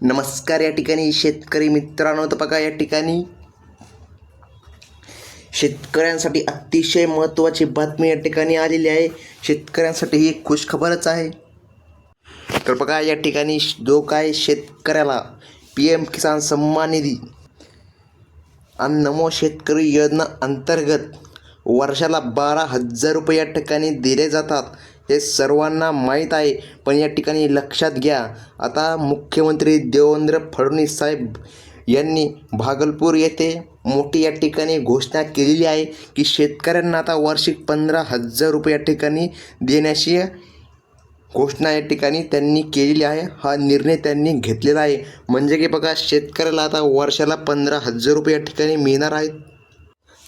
नमस्कार या ठिकाणी शेतकरी मित्रांनो. तर बघा या ठिकाणी शेतकऱ्यांसाठी अतिशय महत्त्वाची बातमी या ठिकाणी आलेली आहे. शेतकऱ्यांसाठी ही खुशखबरच आहे. तर बघा या ठिकाणी जो काय शेतकऱ्याला पी एम किसान सन्मान निधी आणि नमो शेतकरी योजना अंतर्गत वर्षाला बारा हजार रुपये या ठिकाणी दिले जातात. हे सर्वांना माहीत आहे. पण या ठिकाणी लक्षात घ्या. आता मुख्यमंत्री देवेंद्र फडणवीस साहेब यांनी भागलपूर येथे मोठी या ठिकाणी घोषणा केलेली आहे की शेतकऱ्यांना आता वार्षिक पंधरा हजार रुपये या ठिकाणी देण्याची घोषणा या ठिकाणी त्यांनी केलेली आहे. हा निर्णय त्यांनी घेतलेला आहे. म्हणजे की बघा शेतकऱ्याला आता वर्षाला पंधरा हजार रुपये या ठिकाणी मिळणार आहेत.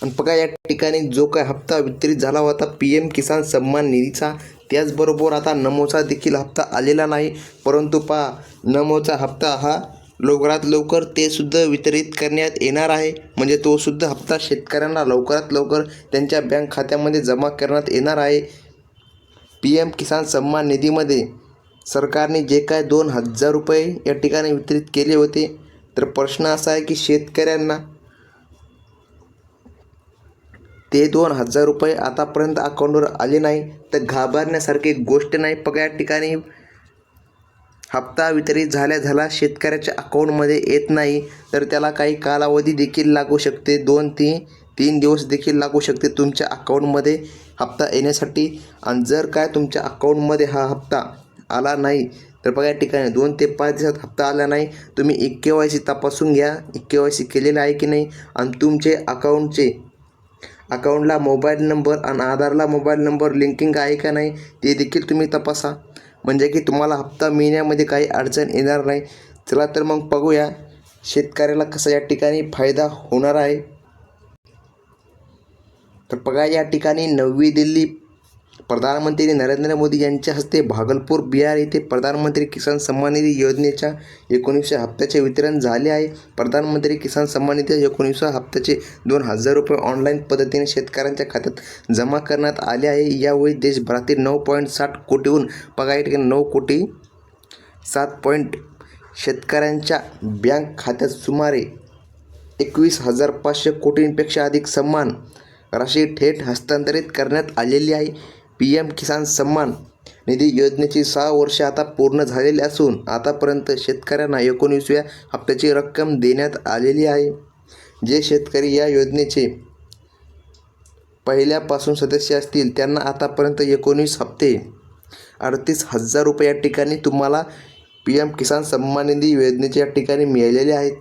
आणि बघा या ठिकाणी जो काय हप्ता वितरित झाला होता पी एम किसान सन्मान निधीचा त्याचबरोबर आता नमोचा देखील हप्ता आलेला नाही परंतु पहा नमोचा हप्ता हा लवकरात लवकर ते सुद्धा वितरित करण्यात येणार आहे. म्हणजे तो सुद्धा हप्ता शेतकऱ्यांना लवकरात लवकर त्यांच्या बँक खात्यामध्ये जमा करण्यात येणार आहे. पी एम किसान सन्मान निधीमध्ये सरकारने जे काय दोन हजार रुपये या ठिकाणी वितरित केले होते तर प्रश्न असा आहे की शेतकऱ्यांना ते दोन हजार रुपये आतापर्यंत अकाउंटवर आले नाही. तर घाबरण्यासारखी गोष्ट नाही. बघा या ठिकाणी हप्ता वितरित झाल्या झाला शेतकऱ्याच्या अकाउंटमध्ये येत नाही. तर त्याला काही कालावधी देखील लागू शकते. दोन तीन तीन दिवस देखील लागू शकते तुमच्या अकाउंटमध्ये हप्ता येण्यासाठी. आणि जर काय तुमच्या अकाउंटमध्ये हा हप्ता आला नाही तर बघा या ठिकाणी दोन ते पाच दिवसात हप्ता आला नाही. तुम्ही एक के वाय सी तपासून घ्या. एक के वाय सी केलेलं आहे की नाही? आणि तुमचे अकाउंटचे अकाउंटला मोबाईल नंबर आणि आधारला मोबाईल नंबर लिंकिंग आहे का नाही ते देखील तुम्ही तपासा. म्हणजे की तुम्हाला हप्ता मिळण्यामध्ये काही अडचण येणार नाही. चला तर मग बघूया शेतकऱ्याला कसा या ठिकाणी फायदा होणार आहे. तर बघा या ठिकाणी नवी दिल्ली प्रधानमंत्री नरेंद्र मोदी यांच्या हस्ते भागलपूर बिहार येथे प्रधानमंत्री किसान सन्मान निधी योजनेच्या एकोणीसशे हप्त्याचे वितरण झाले आहे. प्रधानमंत्री किसान सन्मान निधी एकोणीसव्या हप्त्याचे दोन हजार रुपये ऑनलाईन पद्धतीने शेतकऱ्यांच्या खात्यात जमा करण्यात आले आहे. यावेळी देशभरातील नऊ पॉईंट साठ कोटीहून पगार नऊ कोटी सात पॉईंट शेतकऱ्यांच्या बँक खात्यात सुमारे एकवीस हजार पाचशे कोटींपेक्षा अधिक सन्मान राशी थेट हस्तांतरित करण्यात आलेली आहे. पी एम किसान सन्मान निधी योजनेची सहा वर्षे आता पूर्ण झालेली असून आतापर्यंत शेतकऱ्यांना एकोणीसव्या हप्त्याची रक्कम देण्यात आलेली आहे. जे शेतकरी या योजनेचे पहिल्यापासून सदस्य असतील त्यांना आतापर्यंत एकोणीस हप्ते. अडतीस हजार रुपये या ठिकाणी तुम्हाला पी एम किसान सन्मान निधी योजनेच्या या ठिकाणी मिळालेले आहेत.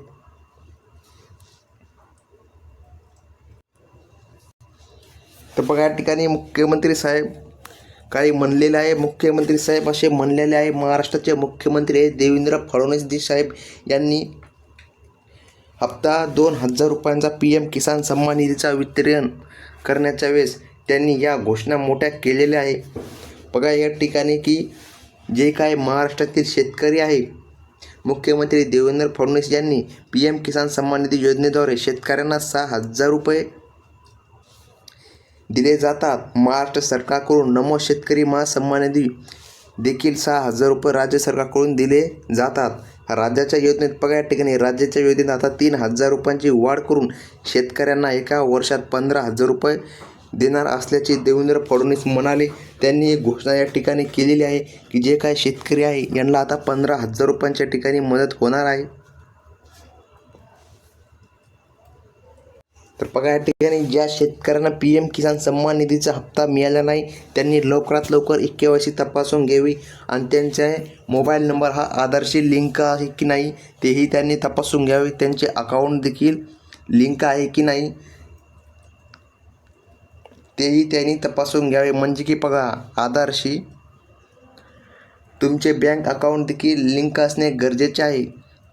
तर बघा या ठिकाणी मुख्यमंत्री साहेब काही म्हणलेलं आहे. मुख्यमंत्री साहेब असे म्हणलेले आहे. महाराष्ट्राचे मुख्यमंत्री आहे देवेंद्र फडणवीस साहेब यांनी हप्ता दोन हजार रुपयांचा पी एम किसान सन्मान निधीचा वितरण करण्याच्या वेळेस त्यांनी या घोषणा मोठ्या केलेल्या आहे. बघा या ठिकाणी की जे काय महाराष्ट्रातील शेतकरी आहे मुख्यमंत्री देवेंद्र फडणवीस यांनी पी एम किसान सन्मान निधी योजनेद्वारे शेतकऱ्यांना सहा हजार रुपये दिले जातात. महाराष्ट्र सरकारकडून नमो शेतकरी महासन्मान निधी देखील सहा हजार रुपये राज्य सरकारकडून दिले जातात. राज्याच्या योजनेत बघा या ठिकाणी राज्याच्या योजनेत आता तीन हजार रुपयांची वाढ करून शेतकऱ्यांना एका वर्षात पंधरा हजार रुपये देणार असल्याचे देवेंद्र फडणवीस म्हणाले. त्यांनी एक घोषणा या ठिकाणी केलेली आहे की जे काय शेतकरी आहे यांना आता पंधरा हजार रुपयांच्या ठिकाणी मदत होणार आहे. तर बघा या ठिकाणी ज्या शेतकऱ्यांना पी एम किसान सन्मान निधीचा हप्ता मिळाला नाही त्यांनी लवकरात लवकर एक के वाय सी तपासून घ्यावी आणि त्यांचा मोबाईल नंबर हा आधारशी लिंक आहे की नाही तेही त्यांनी तपासून घ्यावे. त्यांचे अकाउंट देखील लिंक आहे की नाही तेही त्यांनी तपासून घ्यावे. म्हणजे की बघा आधारशी तुमचे बँक अकाउंट देखील लिंक असणे गरजेचे आहे.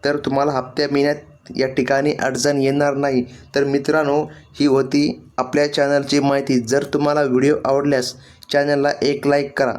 तर तुम्हाला हप्त्या मिळण्यात या ठिकाणी अडचण येणार नाही. तर मित्रांनो ही होती आपल्या चॅनलची माहिती. जर तुम्हाला व्हिडिओ आवडल्यास चॅनलला एक लाईक करा.